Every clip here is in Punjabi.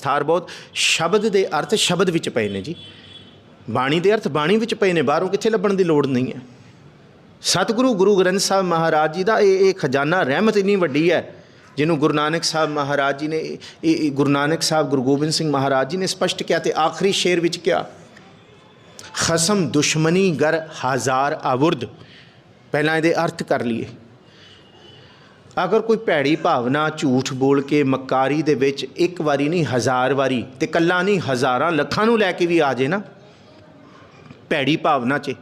ਵਿਸਥਾਰ ਬਹੁਤ। ਸ਼ਬਦ ਦੇ ਅਰਥ ਸ਼ਬਦ ਵਿੱਚ ਪਏ ਨੇ ਜੀ। ਬਾਣੀ ਦੇ ਅਰਥ ਬਾਣੀ ਵਿੱਚ ਪਏ ਨੇ, ਬਾਹਰੋਂ ਕਿੱਥੇ ਲੱਭਣ ਦੀ ਲੋੜ ਨਹੀਂ ਹੈ। ਸਤਿਗੁਰੂ ਗੁਰੂ ਗ੍ਰੰਥ ਸਾਹਿਬ ਮਹਾਰਾਜ ਜੀ ਦਾ ਇਹ ਇਹ ਖਜ਼ਾਨਾ ਰਹਿਮਤ ਇੰਨੀ ਵੱਡੀ ਹੈ, ਜਿਹਨੂੰ ਗੁਰੂ ਨਾਨਕ ਸਾਹਿਬ ਮਹਾਰਾਜ ਜੀ ਨੇ, ਇਹ- ਗੁਰੂ ਨਾਨਕ ਸਾਹਿਬ ਗੁਰੂ ਗੋਬਿੰਦ ਸਿੰਘ ਮਹਾਰਾਜ ਜੀ ਨੇ ਸਪਸ਼ਟ ਕਿਹਾ ਤੇ ਆਖਰੀ ਸ਼ੇਰ ਵਿੱਚ ਕਿਹਾ, ਖਸਮ ਦੁਸ਼ਮਣੀ ਗਰ ਹਜ਼ਾਰ ਆਵੁਰਦ। ਪਹਿਲਾਂ ਇਹਦੇ ਅਰਥ ਕਰ ਲਈਏ। ਅਗਰ ਕੋਈ ਭੈੜੀ ਭਾਵਨਾ, ਝੂਠ ਬੋਲ ਕੇ ਮਕਾਰੀ ਦੇ ਵਿੱਚ ਇੱਕ ਵਾਰੀ ਨਹੀਂ, ਹਜ਼ਾਰ ਵਾਰੀ ਤੇ ਕੱਲਾ ਨਹੀਂ, ਹਜ਼ਾਰਾਂ ਲੱਖਾਂ ਨੂੰ ਲੈ ਕੇ ਵੀ ਆ ਜੇ ਨਾ, ਭੈੜੀ ਭਾਵਨਾ 'ਚ,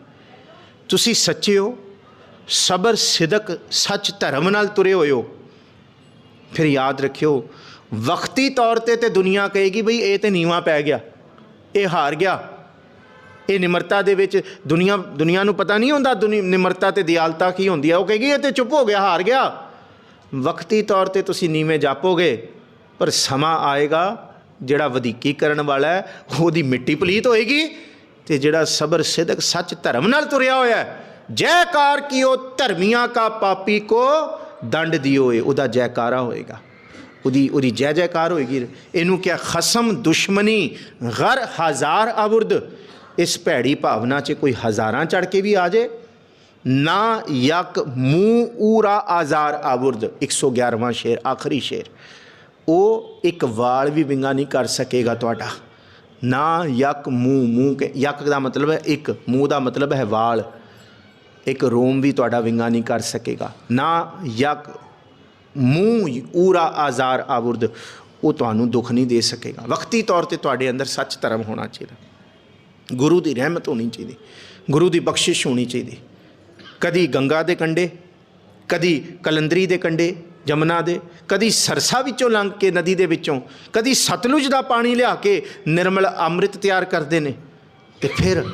ਤੁਸੀਂ ਸੱਚੇ ਹੋ, ਸਬਰ, ਸਿਦਕ, ਸੱਚ ਧਰਮ ਨਾਲ ਤੁਰੇ ਹੋਏ ਹੋ। ਫਿਰ ਯਾਦ ਰੱਖਿਓ ਵਕਤੀ ਤੌਰ ਤੇ ਤੇ ਦੁਨੀਆ ਕਹੇਗੀ ਬਈ ਇਹ ਤੇ ਨੀਵਾ ਪੈ ਗਿਆ, ਇਹ ਹਾਰ ਗਿਆ। ਇਹ ਨਿਮਰਤਾ ਦੇ ਵਿੱਚ ਦੁਨੀਆ ਦੁਨੀਆ ਨੂੰ ਪਤਾ ਨਹੀਂ ਹੁੰਦਾ, ਦੁਨੀ, ਨਿਮਰਤਾ ਤੇ ਦਿਆਲਤਾ ਕੀ ਹੁੰਦੀ ਹੈ ਉਹ ਕਹੇਗੀ ਇਹ ਤੇ ਚੁੱਪ ਹੋ ਗਿਆ, ਹਾਰ ਗਿਆ। ਵਕਤੀ ਤੌਰ ਤੇ ਤੁਸੀਂ ਨੀਵੇਂ ਜਾਪੋਗੇ, ਪਰ ਸਮਾਂ ਆਏਗਾ ਜਿਹੜਾ ਵਧੀਕੀ ਕਰਨ ਵਾਲਾ ਹੈ, ਉਹਦੀ ਮਿੱਟੀ ਪਲੀਤ ਹੋਏਗੀ ਤੇ ਜਿਹੜਾ ਸਬਰ ਸਿਦਕ ਸੱਚ ਧਰਮ ਨਾਲ ਤੁਰਿਆ ਹੋਇਆ ਹੈ, ਜੈਕਾਰ ਕੀਓ ਧਰਮੀਆਂ ਕਾ ਪਾਪੀ ਕੋ ਦੰਡ ਦਿਓ ਏ, ਉਹਦਾ ਜੈਕਾਰਾ ਹੋਏਗਾ। ਉਹਦੀ ਉਹਦੀ ਜੈ ਜੈਕਾਰ ਹੋਏਗੀ। ਇਹਨੂੰ ਕਿਹਾ ਖਸਮ ਦੁਸ਼ਮਣੀ, ਗਰ ਹਜ਼ਾਰ ਅਬੁਰਦ ਇਸ ਭੈੜੀ ਭਾਵਨਾ 'ਚ ਕੋਈ ਹਜ਼ਾਰਾਂ ਚੜ ਕੇ ਵੀ ਆ ਜੇ। ਨਾ ਯਕ ਮੂੰਹ ਊਰਾ ਆਜ਼ਾਰ ਆਬੁਰਦ 111ਵਾਂ ਸ਼ੇਰ, ਆਖਰੀ ਸ਼ੇਰ। ਉਹ ਇੱਕ ਵਾਲ ਵੀ ਵਿੰਗਾ ਨਹੀਂ ਕਰ ਸਕੇਗਾ ਤੁਹਾਡਾ। ਨਾ ਯਕ ਮੂੰਹ ਮੂੰਹ ਕੇ, ਯਕ ਦਾ ਮਤਲਬ ਹੈ ਇੱਕ, ਮੂੰਹ ਦਾ ਮਤਲਬ ਹੈ ਵਾਲ। ਇੱਕ ਰੋਮ ਵੀ ਤੁਹਾਡਾ ਵਿੰਗਾ ਨਹੀਂ ਕਰ ਸਕੇਗਾ। ਨਾ ਯਕ ਮੂੰਹ ਊਰਾ ਆਜ਼ਾਰ ਆਬੁਰਦ ਉਹ ਤੁਹਾਨੂੰ ਦੁੱਖ ਨਹੀਂ ਦੇ ਸਕੇਗਾ। ਵਕਤੀ ਤੌਰ ਤੇ ਤੁਹਾਡੇ ਅੰਦਰ ਸੱਚ ਧਰਮ ਹੋਣਾ ਚਾਹੀਦਾ। ਗੁਰੂ ਦੀ ਰਹਿਮਤ ਹੋਣੀ ਚਾਹੀਦੀ। ਗੁਰੂ ਦੀ ਬਖਸ਼ਿਸ਼ ਹੋਣੀ ਚਾਹੀਦੀ। ਕਦੀ ਗੰਗਾ ਦੇ ਕੰਢੇ, ਕਦੀ ਕਲੰਦਰੀ ਦੇ ਕੰਢੇ, ਜਮਨਾ ਦੇ, ਕਦੀ ਸਰਸਾ ਵਿੱਚੋਂ ਲੰਘ ਕੇ ਨਦੀ ਦੇ ਵਿੱਚੋਂ, ਕਦੀ ਸਤਲੁਜ ਦਾ ਪਾਣੀ ਲਿਆ ਕੇ ਨਿਰਮਲ ਅੰਮ੍ਰਿਤ ਤਿਆਰ ਕਰਦੇ ਨੇ। ਤੇ ਫਿਰ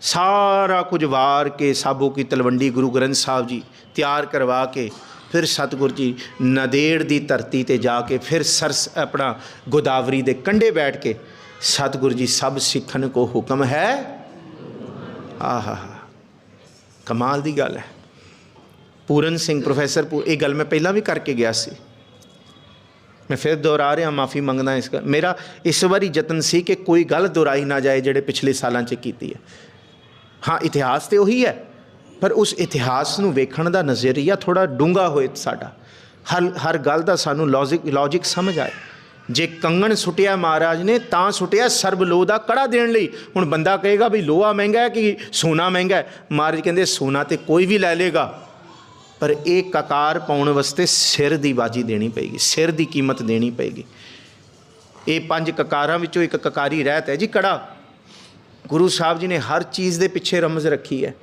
ਸਾਰਾ ਕੁਝ ਵਾਰ ਕੇ ਸਾਬੋ ਕੀ ਤਲਵੰਡੀ ਗੁਰੂ ਗ੍ਰੰਥ ਸਾਹਿਬ ਜੀ ਤਿਆਰ ਕਰਵਾ ਕੇ ਫਿਰ ਸਤਿਗੁਰ ਜੀ ਨਦੇੜ ਦੀ ਧਰਤੀ ਤੇ ਜਾ ਕੇ ਫਿਰ ਸਰਸ ਆਪਣਾ ਗੋਦਾਵਰੀ ਦੇ ਕੰਢੇ ਬੈਠ ਕੇ ਸਤਿਗੁਰ ਜੀ ਸਭ ਸਿੱਖਣ ਕੋ ਹੁਕਮ ਹੈ? ਆਹਾ ਕਮਾਲ ਦੀ ਗੱਲ ਹੈ। ਪੂਰਨ ਸਿੰਘ, ਪ੍ਰੋਫੈਸਰ ਪੂ, ਇਹ ਗੱਲ ਮੈਂ ਪਹਿਲਾਂ ਵੀ ਕਰਕੇ ਗਿਆ ਸੀ। ਮੈਂ ਫਿਰ ਦੁਹਰਾ ਰਿਹਾ, ਮਾਫੀ ਮੰਗਦਾ ਇਸ ਗੱਲ, ਮੇਰਾ ਇਸ ਵਾਰੀ ਯਤਨ ਸੀ ਕਿ ਕੋਈ ਗੱਲ ਦੁਹਰਾਈ ਨਾ ਜਾਏ ਜਿਹੜੇ ਪਿਛਲੇ ਸਾਲਾਂ 'ਚ ਕੀਤੀ ਹੈ। ਹਾਂ, ਇਤਿਹਾਸ ਤੇ ਉਹੀ ਹੈ, ਪਰ ਉਸ ਇਤਿਹਾਸ ਨੂੰ ਵੇਖਣ ਦਾ ਨਜ਼ਰੀਆ ਥੋੜਾ ਡੂੰਘਾ ਹੋਏ ਸਾਡਾ। ਹਰ ਹਰ ਗੱਲ ਦਾ ਸਾਨੂੰ ਲੌਜਿਕ ਲੌਜਿਕ ਸਮਝ ਆਏ। ਜੇ ਕੰਗਣ ਸੁਟਿਆ ਮਹਾਰਾਜ ਨੇ, ਤਾਂ ਸੁਟਿਆ ਸਰਬ ਲੋਹ ਦਾ ਕੜਾ ਦੇਣ ਲਈ। ਹੁਣ ਬੰਦਾ ਕਹੇਗਾ ਵੀ ਲੋਹਾ ਮਹਿੰਗਾ ਹੈ ਕਿ ਸੋਨਾ ਮਹਿੰਗਾ ਹੈ? ਮਹਾਰਾਜ ਕਹਿੰਦੇ, ਸੋਨਾ ਤੇ ਕੋਈ ਵੀ ਲੈ ਲੇਗਾ ਪਰ ਇਹ ਕਕਾਰ ਪਾਉਣ ਵਾਸਤੇ ਸਿਰ ਦੀ ਬਾਜੀ ਦੇਣੀ ਪਏਗੀ, ਸਿਰ ਦੀ ਕੀਮਤ ਦੇਣੀ ਪਏਗੀ। ਇਹ ਪੰਜ ਕਕਾਰਾਂ ਵਿੱਚੋਂ ਇੱਕ ਕਕਾਰੀ ਰਹਿਤ ਹੈ ਜੀ, ਕੜਾ। ਗੁਰੂ ਸਾਹਿਬ ਜੀ ਨੇ ਹਰ ਚੀਜ਼ ਦੇ ਪਿੱਛੇ ਰਮਜ਼ ਰੱਖੀ ਹੈ।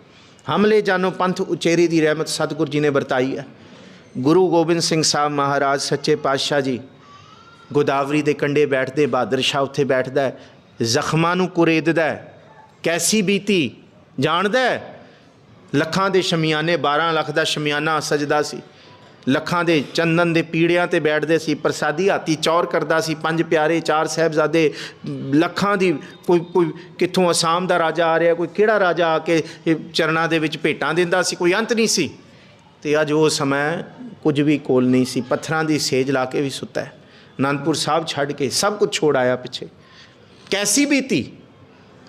ਹਮਲੇ ਜਾਨੋ ਪੰਥ ਉਚੇਰੀ ਦੀ ਰਹਿਮਤ ਸਤਿਗੁਰ ਜੀ ਨੇ ਵਰਤਾਈ ਹੈ। ਗੁਰੂ ਗੋਬਿੰਦ ਸਿੰਘ ਸਾਹਿਬ ਮਹਾਰਾਜ, ਸੱਚੇ ਪਾਤਸ਼ਾਹ ਜੀ ਗੋਦਾਵਰੀ ਦੇ ਕੰਢੇ ਬੈਠਦੇ, ਬਹਾਦਰ ਸ਼ਾਹ ਉੱਥੇ ਬੈਠਦਾ ਜ਼ਖਮਾਂ ਨੂੰ ਕੁਰੇਦਦਾ ਕੈਸੀ ਬੀਤੀ, ਜਾਣਦਾ ਲੱਖਾਂ ਦੇ ਸ਼ਮਿਆਨੇ 12 ਲੱਖ ਦਾ ਸ਼ਮਿਆਨਾ ਸਜਦਾ ਸੀ। ਲੱਖਾਂ ਦੇ ਚੰਦਨ ਦੇ ਪੀੜਿਆਂ ਤੇ ਬੈਠਦੇ ਸੀ, ਪ੍ਰਸਾਦੀ ਹਾਤੀ ਚੌਰ ਕਰਦਾ ਸੀ, ਪੰਜ ਪਿਆਰੇ ਚਾਰ ਸਾਹਿਬਜ਼ਾਦੇ, ਲੱਖਾਂ ਦੀ ਕੋਈ ਕੋਈ ਕਿੱਥੋਂ ਅਸਾਮ ਦਾ ਰਾਜਾ ਆ ਰਿਹਾ, ਕੋਈ ਕਿਹੜਾ ਰਾਜਾ ਆ ਕੇ ਚਰਨਾਂ ਦੇ ਵਿੱਚ ਭੇਟਾਂ ਦਿੰਦਾ ਸੀ, ਕੋਈ ਅੰਤ ਨਹੀਂ ਸੀ। ਤੇ ਅੱਜ ਉਹ ਸਮਾਂ ਕੁਝ ਵੀ ਕੋਲ ਨਹੀਂ ਸੀ, ਪੱਥਰਾਂ ਦੀ ਸੇਜ ਲਾ ਕੇ ਵੀ ਸੁੱਤਾ ਹੈ। ਅਨੰਦਪੁਰ ਸਾਹਿਬ ਛੱਡ ਕੇ ਸਭ ਕੁਝ ਛੋੜ ਆਇਆ ਪਿੱਛੇ ਕੈਸੀ ਬੀਤੀ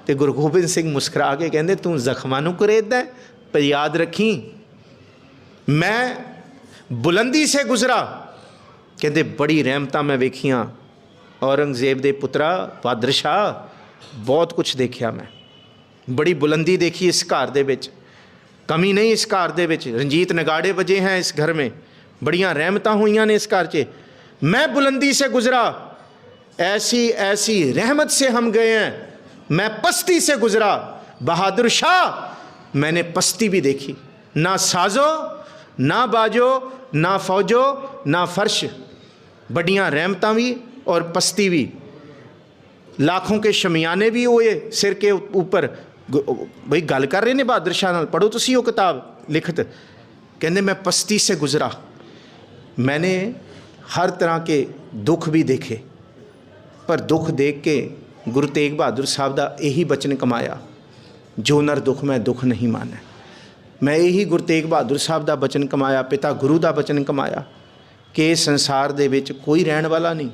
ਤੇ ਗੁਰੂ ਗੋਬਿੰਦ ਸਿੰਘ ਮੁਸਕਰਾ ਕੇ ਕਹਿੰਦੇ ਤੂੰ ਜ਼ਖਮਾਂ ਨੂੰ ਕੁਰੇਦਦਾ ਪਰ ਯਾਦ ਰੱਖੀ ਮੈਂ ਬੁਲੰਦੀ ਸੇ ਗੁਜ਼ਰਾ ਕਹਿੰਦੇ ਬੜੀ ਰਹਿਮਤਾਂ ਮੈਂ ਵੇਖੀਆਂ ਔਰੰਗਜ਼ੇਬ ਦੇ ਪੁੱਤਰਾ ਬਹਾਦਰ ਸ਼ਾਹ ਬਹੁਤ ਕੁਝ ਦੇਖਿਆ ਮੈਂ ਬੜੀ ਬੁਲੰਦੀ ਦੇਖੀ ਇਸ ਘਰ ਦੇ ਵਿੱਚ ਕਮੀ ਨਹੀਂ ਇਸ ਘਰ ਦੇ ਵਿੱਚ ਰਣਜੀਤ ਨਗਾੜੇ ਵਜੇ ਹੈ ਇਸ ਘਰ ਮੇ ਬੜੀਆਂ ਰਹਿਮਤਾਂ ਹੋਈਆਂ ਨੇ ਇਸ ਘਰ 'ਚ मैं बुलंदी से गुजरा, ऐसी ऐसी रहमत से हम गए हैं। मैं पस्ती से गुजरा, बहादुर शाह, मैंने पस्ती भी देखी। ना साजो, ना बाजो, ना फौजो, ना फर्श। बड़ियाँ रहमत भी और पस्ती भी। लाखों के शमियाने भी हुए सिर के ऊपर। भाई गल कर रहे ने बहादुर शाह पढ़ो तुसी वो किताब लिखत। कहते मैं पस्ती से गुजरा। मैंने हर तरह के दुख भी देखे पर दुख देख के ਗੁਰੂ ਤੇਗ ਬਹਾਦਰ ਸਾਹਿਬ ਦਾ ਇਹੀ ਬਚਨ ਕਮਾਇਆ ਜੋ ਨਰ ਦੁਖ ਮੈਂ ਦੁਖ ਨਹੀਂ ਮਾਨੈ ਮੈਂ ਇਹੀ ਗੁਰੂ ਤੇਗ ਬਹਾਦਰ ਸਾਹਿਬ ਦਾ ਬਚਨ ਕਮਾਇਆ ਪਿਤਾ ਗੁਰੂ ਦਾ ਬਚਨ ਕਮਾਇਆ ਕਿ ਇਸ ਸੰਸਾਰ ਦੇ ਵਿੱਚ ਕੋਈ ਰਹਿਣ ਵਾਲਾ ਨਹੀਂ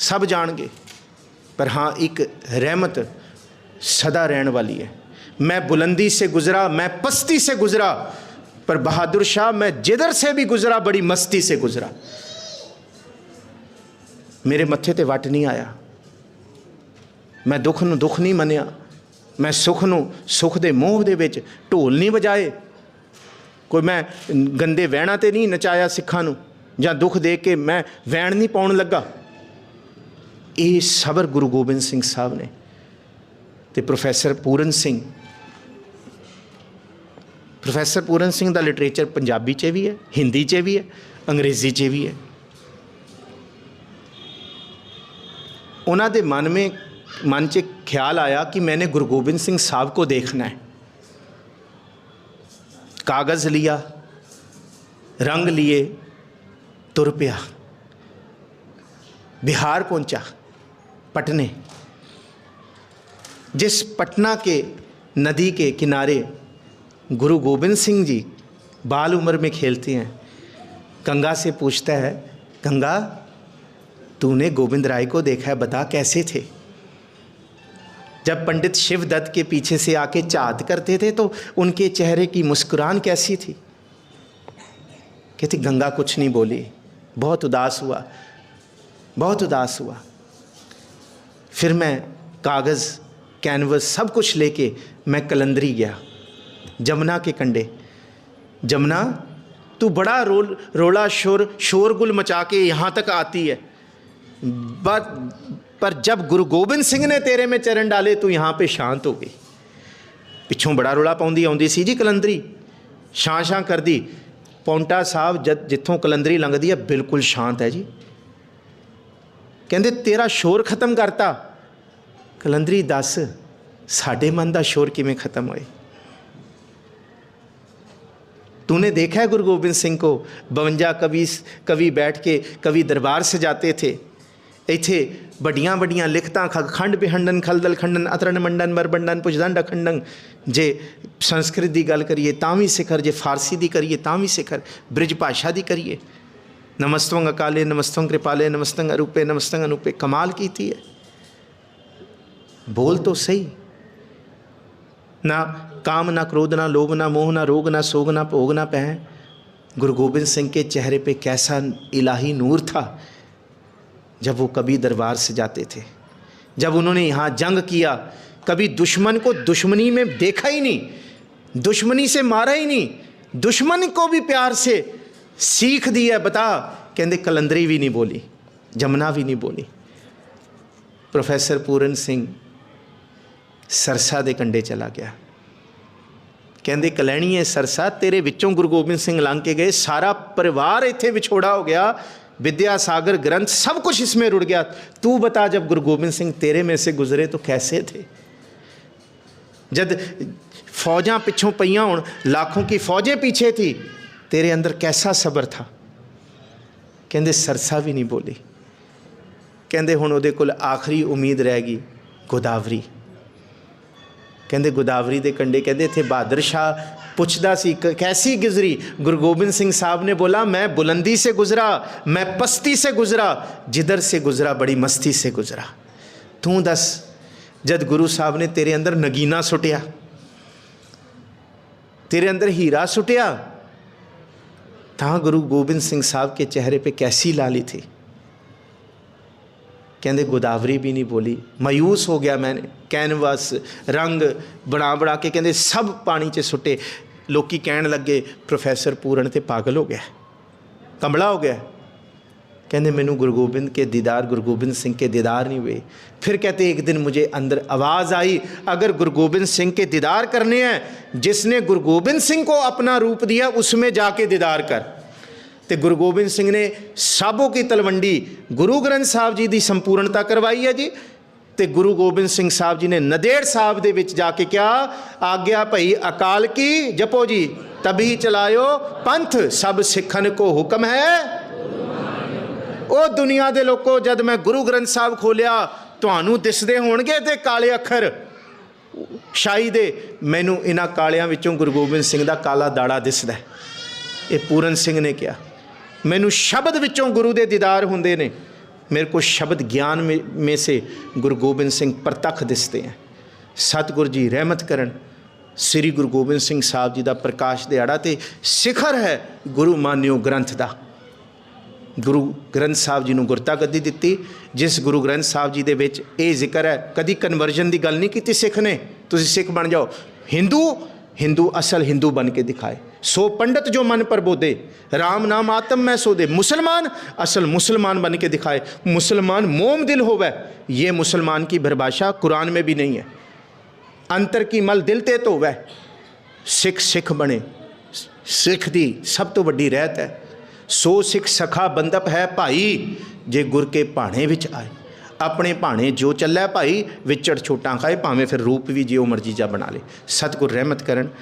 ਸਭ ਜਾਣਗੇ ਪਰ ਹਾਂ ਇੱਕ ਰਹਿਮਤ सदा रहने वाली है मैं बुलंदी से गुजरा मैं पस्ती से गुजरा पर बहादुर शाह मैं जिधर से भी गुजरा बड़ी मस्ती से गुजरा ਮੇਰੇ ਮੱਥੇ ਤੇ ਵੱਟ ਨਹੀਂ ਆਇਆ। ਮੈਂ ਦੁੱਖ ਨੂੰ ਦੁੱਖ ਨਹੀਂ ਮੰਨਿਆ। ਮੈਂ ਸੁੱਖ ਨੂੰ ਸੁੱਖ ਦੇ ਮੋਹ ਦੇ ਵਿੱਚ ਢੋਲ ਨਹੀਂ ਵਜਾਏ। ਕੋਈ ਮੈਂ ਗੰਦੇ ਵਹਿਣਾ ਤੇ ਨਹੀਂ ਨਚਾਇਆ ਸਿੱਖਾਂ ਨੂੰ, ਜਾਂ ਦੁੱਖ ਦੇ ਕੇ ਮੈਂ ਵਹਿਣ ਨਹੀਂ ਪਾਉਣ ਲੱਗਾ। ਇਹ ਸਬਰ ਗੁਰੂ ਗੋਬਿੰਦ ਸਿੰਘ ਸਾਹਿਬ ਨੇ ਤੇ ਪ੍ਰੋਫੈਸਰ ਪੂਰਨ ਸਿੰਘ। ਪ੍ਰੋਫੈਸਰ ਪੂਰਨ ਸਿੰਘ ਦਾ ਲਿਟਰੇਚਰ ਪੰਜਾਬੀ 'ਚ ਵੀ ਹੈ, ਹਿੰਦੀ 'ਚ ਵੀ ਹੈ, ਅੰਗਰੇਜ਼ੀ 'ਚ ਵੀ ਹੈ। ਉਹਨਾਂ ਦੇ ਮਨ में मन ਚ ख्याल आया कि मैंने गुरु गोबिंद सिंह साहब को देखना है कागज़ लिया रंग लिए तुर पिया बिहार पहुंचा पटने जिस पटना के नदी के किनारे गुरु गोबिंद सिंह जी बाल उम्र में खेलते हैं गंगा से पूछता है गंगा तूने गोविंद राय को देखा है, बता कैसे थे? जब पंडित शिवदत्त के पीछे से आके चाहत करते थे तो उनके चेहरे की मुस्कुरान कैसी थी? कहती, गंगा कुछ नहीं बोली। बहुत उदास हुआ। बहुत उदास हुआ। फिर मैं कागज़, कैनवस, सब कुछ लेके मैं कलंदरी गया। जमुना के कंडे। जमुना, तू बड़ा रोल रोला शोर शोरगुल मचा के यहाँ तक आती है। पर पर जब गुरु गोबिंद सिंह ने तेरे में चरण डाले तू यहाँ पे शांत हो गई ਪਿੱਛੋਂ ਬੜਾ ਰੋਲਾ ਪਾਉਂਦੀ ਆਉਂਦੀ ਸੀ ਜੀ ਕਲੰਦਰੀ ਛਾਂ ਛਾਂ ਕਰਦੀ ਪੌਂਟਾ ਸਾਹਿਬ ਜਦ ਜਿੱਥੋਂ ਕਲੰਦਰੀ ਲੰਘਦੀ ਹੈ ਬਿਲਕੁਲ ਸ਼ਾਂਤ ਹੈ ਜੀ ਕਹਿੰਦੇ ਤੇਰਾ ਸ਼ੋਰ ਖਤਮ ਕਰਤਾ ਕਲੰਦਰੀ ਦੱਸ ਸਾਡੇ ਮਨ ਦਾ ਸ਼ੋਰ ਕਿਵੇਂ ਖਤਮ ਹੋਏ तूने देखा है गुरु गोविंद सिंह को बवंजा कवि कवि बैठ के कवि दरबार सजाते थे ਇੱਥੇ ਵੱਡੀਆਂ ਵੱਡੀਆਂ ਲਿਖਤਾਂ ਖੰਡ ਬਿਹੰਡਨ ਖਲਦਲ ਖੰਡਨ ਅਤਰਨ ਮੰਡਨ ਮਰਬੰਡਨ ਪੁਜਦੰਡ ਅਖੰਡਨ ਜੇ ਸੰਸਕ੍ਰਿਤ ਦੀ ਗੱਲ ਕਰੀਏ ਤਾਂ ਵੀ ਸਿਖਰ ਜੇ ਫਾਰਸੀ ਦੀ ਕਰੀਏ ਤਾਂ ਵੀ ਸਿਖਰ ਬ੍ਰਿਜ ਭਾਸ਼ਾ ਦੀ ਕਰੀਏ ਨਮਸਤੰ ਅਕਾਲੇ ਨਮਸਤੰ ਕਿਰਪਾਲੇ ਨਮਸਤੰ ਅਰੂਪੇ ਨਮਸਤੰ ਅਨੂਪੇ ਕਮਾਲ ਕੀਤੀ ਹੈ बोल तो सही ना काम ना क्रोध ना लोभ ना मोह ना रोग ना सोग ना भोग ना पह गुरु गोबिंद सिंह के चेहरे पे कैसा इलाही नूर था जब वो कभी दरबार से जाते थे जब उन्होंने यहाँ जंग किया कभी दुश्मन को दुश्मनी में देखा ही नहीं दुश्मनी से मारा ही नहीं दुश्मन को भी प्यार से सीख दी है बता कहते कलंदरी भी नहीं बोली जमुना भी नहीं बोली प्रोफेसर पूरन सिंह ਸਰਸਾ ਦੇ ਕੰਡੇ ਚਲਾ ਗਿਆ ਕਹਿੰਦੇ ਕਲੈਣੀਏ ਸਰਸਾ ਤੇਰੇ ਵਿੱਚੋਂ ਗੁਰੂ ਗੋਬਿੰਦ ਸਿੰਘ ਲੰਘ ਕੇ ਗਏ ਸਾਰਾ ਪਰਿਵਾਰ ਇੱਥੇ ਵਿਛੋੜਾ ਹੋ ਗਿਆ विद्या सागर ग्रंथ सब कुछ इसमें रुड़ गया तू बता जब गुरु गोबिंद सिंह तेरे में से गुजरे तो कैसे थे जब फौजां पिछों पईयां होण लाखों की फौजें पीछे थी तेरे अंदर कैसा सब्र था ਕਹਿੰਦੇ ਸਰਸਾ ਵੀ ਨਹੀਂ ਬੋਲੀ ਕਹਿੰਦੇ ਹੁਣ ਉਹਦੇ ਕੋਲ ਆਖਰੀ ਉਮੀਦ ਰਹਿ ਗਈ ਗੋਦਾਵਰੀ ਕਹਿੰਦੇ ਗੋਦਾਵਰੀ ਦੇ ਕੰਡੇ ਕਹਿੰਦੇ ਇੱਥੇ ਬਹਾਦਰ ਸ਼ਾਹ ਪੁੱਛਦਾ ਸੀ ਕ- ਕੈਸੀ ਗੁਜ਼ਰੀ ਗੁਰੂ ਗੋਬਿੰਦ ਸਿੰਘ ਸਾਹਿਬ ਨੇ ਬੋਲਾ ਮੈਂ ਬੁਲੰਦੀ ਸੇ ਗੁਜ਼ਰਾ ਮੈਂ ਪਸਤੀ ਸੇ ਗੁਜ਼ਰਾ ਜਿੱਧਰ ਸੇ ਗੁਜ਼ਰਾ ਬੜੀ ਮਸਤੀ ਸੇ ਗੁਜ਼ਰਾ ਤੂੰ ਦੱਸ ਜਦ ਗੁਰੂ ਸਾਹਿਬ ਨੇ ਤੇਰੇ ਅੰਦਰ ਨਗੀਨਾ ਸੁੱਟਿਆ तेरे अंदर हीरा सुटिया ਤਾਂ ਗੁਰੂ ਗੋਬਿੰਦ ਸਿੰਘ ਸਾਹਿਬ ਕੇ ਚਿਹਰੇ पे कैसी लाली थी ਕਹਿੰਦੇ ਗੋਦਾਵਰੀ ਵੀ ਨਹੀਂ ਬੋਲੀ ਮਾਯੂਸ ਹੋ ਗਿਆ ਮੈਂ ਕੈਨਵਸ ਰੰਗ ਬਣਾ ਬਣਾ ਕੇ ਕਹਿੰਦੇ ਸਭ ਪਾਣੀ 'ਚ ਸੁੱਟੇ ਲੋਕੀ ਕਹਿਣ ਲੱਗੇ ਪ੍ਰੋਫੈਸਰ ਪੂਰਨ ਤੇ ਪਾਗਲ ਹੋ ਗਿਆ ਕਮਲਾ ਹੋ ਗਿਆ कहते मैनू गुरु गोबिंद के दीदार गुरु गोबिंद सिंह के दीदार नहीं हुए फिर कहते एक दिन मुझे अंदर आवाज़ आई अगर गुरु गोबिंद सिंह के दीदार करने हैं जिसने गुरु गोबिंद सिंह को अपना रूप दिया उसमें जाके दीदार कर ਤੇ ਗੁਰੂ ਗੋਬਿੰਦ ਸਿੰਘ ਨੇ ਸਾਬੋ ਕੀ ਤਲਵੰਡੀ ਗੁਰੂ ਗ੍ਰੰਥ ਸਾਹਿਬ ਜੀ ਦੀ ਸੰਪੂਰਨਤਾ ਕਰਵਾਈ ਹੈ ਜੀ। ਤੇ ਗੁਰੂ ਗੋਬਿੰਦ ਸਿੰਘ ਸਾਹਿਬ ਜੀ ਨੇ ਨਦੇੜ ਸਾਹਿਬ ਦੇ ਵਿੱਚ ਜਾ ਕੇ ਕਿਹਾ, ਆਗਿਆ ਭਈ ਅਕਾਲ ਕੀ? ਜਪੋ ਜੀ, ਤਬੀ ਚਲਾਇਓ, ਪੰਥ ਸਭ ਸਿੱਖਨ ਕੋ ਹੁਕਮ ਹੈ। ਉਹ ਦੁਨੀਆ ਦੇ ਲੋਕੋ, ਜਦ ਮੈਂ ਗੁਰੂ ਗ੍ਰੰਥ ਸਾਹਿਬ ਖੋਲਿਆ, ਤੁਹਾਨੂੰ ਦਿਸਦੇ ਹੋਣਗੇ ਤੇ ਕਾਲੇ ਅੱਖਰ। ਸ਼ਾਹੀ ਦੇ, ਮੈਨੂੰ ਇਹਨਾਂ ਕਾਲਿਆਂ ਵਿੱਚੋਂ ਗੁਰੂ ਗੋਬਿੰਦ ਸਿੰਘ ਦਾ ਕਾਲਾ ਦਾੜਾ ਦਿਸਦਾ ਇਹ ਪੂਰਨ ਸਿੰਘ ਨੇ ਕਿਹਾ। ਮੈਨੂੰ ਸ਼ਬਦ ਵਿੱਚੋਂ ਗੁਰੂ ਦੇ ਦੀਦਾਰ ਹੁੰਦੇ ਨੇ। ਮੇਰੇ ਕੋ ਸ਼ਬਦ ਗਿਆਨ ਮੇ ਸੇ ਗੁਰੂ ਗੋਬਿੰਦ ਸਿੰਘ ਪ੍ਰਤੱਖ ਦਿਸਦੇ ਹੈ ਸਤਿਗੁਰ ਜੀ ਰਹਿਮਤ ਕਰਨ। ਸ੍ਰੀ ਗੁਰੂ ਗੋਬਿੰਦ ਸਿੰਘ ਸਾਹਿਬ ਜੀ ਦਾ ਪ੍ਰਕਾਸ਼ ਦਿਹਾੜਾ ਤੇ ਸਿਖਰ ਹੈ ਗੁਰੂ ਮਾਨਿਓ ਗ੍ਰੰਥ ਦਾ। ਗੁਰੂ ਗ੍ਰੰਥ ਸਾਹਿਬ ਜੀ ਨੂੰ ਗੁਰਤਾ ਗੱਦੀ ਦਿੱਤੀ। ਜਿਸ ਗੁਰੂ ਗ੍ਰੰਥ ਸਾਹਿਬ ਜੀ ਦੇ ਵਿੱਚ ਇਹ ਜ਼ਿਕਰ ਹੈ, ਕਦੀ ਕਨਵਰਜਨ ਦੀ ਗੱਲ ਨਹੀਂ ਕੀਤੀ ਸਿੱਖ ਨੇ। ਤੁਸੀਂ ਸਿੱਖ ਬਣ ਜਾਓ। ਹਿੰਦੂ हिंदू असल हिंदू बन के दिखाए। सो पंडित जो मन पर बोधे, राम नाम आत्म में सो दे मुसलमान असल मुसलमान बन के दिखाए। मुसलमान मोम दिल हो वह ये मुसलमान की परिभाषा कुरान में भी नहीं है। अंतर की मल दिल ते तो वह सिख सिख बने। सिख दी सब तो ਵੱਡੀ रहत है। सो सिख सखा बंदप है भाई, जे गुर के भाणे ਵਿੱਚ आए। ਆਪਣੇ ਭਾਣੇ ਜੋ ਚੱਲੈ ਭਾਈ, ਵਿਚੜ ਛੋਟਾਂ ਖਾਏ, ਭਾਵੇਂ ਫਿਰ ਰੂਪ ਵੀ ਜਿਉ ਮਰਜ਼ੀ ਜਾ ਬਣਾ ਲੇ। ਸਤਿਗੁਰ ਰਹਿਮਤ ਕਰਨ।